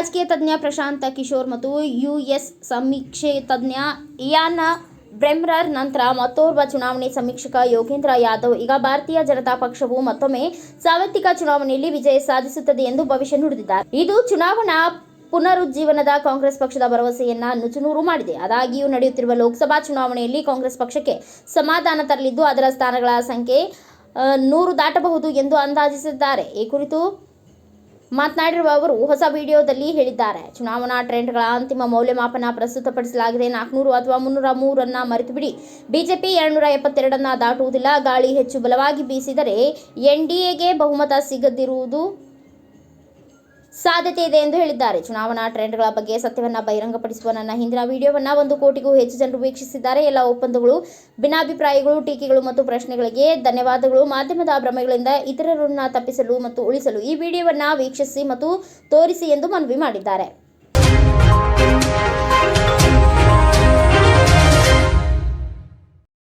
ರಾಜಕೀಯ ತಜ್ಞ ಪ್ರಶಾಂತ ಕಿಶೋರ್ ಮತ್ತು ಯು ಎಸ್ ಸಮೀಕ್ಷೆ ತಜ್ಞ ಇಯಾನ ಬ್ರೆಮ್ರರ್. ನಂತರ ಮತ್ತೋರ್ವ ಚುನಾವಣೆ ಸಮೀಕ್ಷಕ ಯೋಗೇಂದ್ರ ಯಾದವ್. ಈಗ ಭಾರತೀಯ ಜನತಾ ಪಕ್ಷವು ಮತ್ತೊಮ್ಮೆ ಸಾರ್ವತ್ರಿಕ ಚುನಾವಣೆಯಲ್ಲಿ ವಿಜಯ ಸಾಧಿಸುತ್ತದೆ ಎಂದು ಭವಿಷ್ಯ ನುಡಿದಿದ್ದಾರೆ. ಇದು ಚುನಾವಣಾ ಪುನರುಜ್ಜೀವನದ ಕಾಂಗ್ರೆಸ್ ಪಕ್ಷದ ಭರವಸೆಯನ್ನ ನುಚುನೂರು ಮಾಡಿದೆ. ಆದಾಗ್ಯೂ ನಡೆಯುತ್ತಿರುವ ಲೋಕಸಭಾ ಚುನಾವಣೆಯಲ್ಲಿ ಕಾಂಗ್ರೆಸ್ ಪಕ್ಷಕ್ಕೆ ಸಮಾಧಾನ ತರಲಿದ್ದು ಅದರ ಸ್ಥಾನಗಳ ಸಂಖ್ಯೆ ನೂರು ದಾಟಬಹುದು ಎಂದು ಅಂದಾಜಿಸಿದ್ದಾರೆ. ಈ ಕುರಿತು ಮಾತನಾಡಿರುವ ಅವರು, ಹೊಸ ವಿಡಿಯೋದಲ್ಲಿ ಹೇಳಿದ್ದಾರೆ. ಚುನಾವಣಾ ಟ್ರೆಂಡ್ಗಳ ಅಂತಿಮ ಮೌಲ್ಯಮಾಪನ ಪ್ರಸ್ತುತಪಡಿಸಲಾಗಿದೆ. ನಾಲ್ಕುನೂರು ಅಥವಾ ಮುನ್ನೂರ ಮೂರನ್ನ ಮರೆತು ಬಿಡಿ ಬಿಜೆಪಿ ಎರಡ್ನೂರ ಎಪ್ಪತ್ತೆರಡನ್ನ ದಾಟುವುದಿಲ್ಲ. ಗಾಳಿ ಹೆಚ್ಚು ಬಲವಾಗಿ ಬೀಸಿದರೆ ಎನ್ಡಿಎಗೆ ಬಹುಮತ ಸಿಗದಿರುವುದು ಸಾಧ್ಯತೆ ಇದೆ ಎಂದು ಹೇಳಿದ್ದಾರೆ. ಚುನಾವಣಾ ಟ್ರೆಂಡ್ಗಳ ಬಗ್ಗೆ ಸತ್ಯವನ್ನ ಬಹಿರಂಗಪಡಿಸುವ ನನ್ನ ಹಿಂದಿನ ವಿಡಿಯೋವನ್ನ ಒಂದು ಕೋಟಿಗೂ ಹೆಚ್ಚು ಜನರು ವೀಕ್ಷಿಸಿದ್ದಾರೆ. ಎಲ್ಲ ಒಪ್ಪಂದಗಳು, ಭಿನ್ನಾಭಿಪ್ರಾಯಗಳು, ಟೀಕೆಗಳು ಮತ್ತು ಪ್ರಶ್ನೆಗಳಿಗೆ ಧನ್ಯವಾದಗಳು. ಮಾಧ್ಯಮದ ಭ್ರಮೆಗಳಿಂದ ಇತರರನ್ನ ತಪ್ಪಿಸಲು ಮತ್ತು ಉಳಿಸಲು ಈ ವಿಡಿಯೋವನ್ನ ವೀಕ್ಷಿಸಿ ಮತ್ತು ತೋರಿಸಿ ಎಂದು ಮನವಿ ಮಾಡಿದ್ದಾರೆ.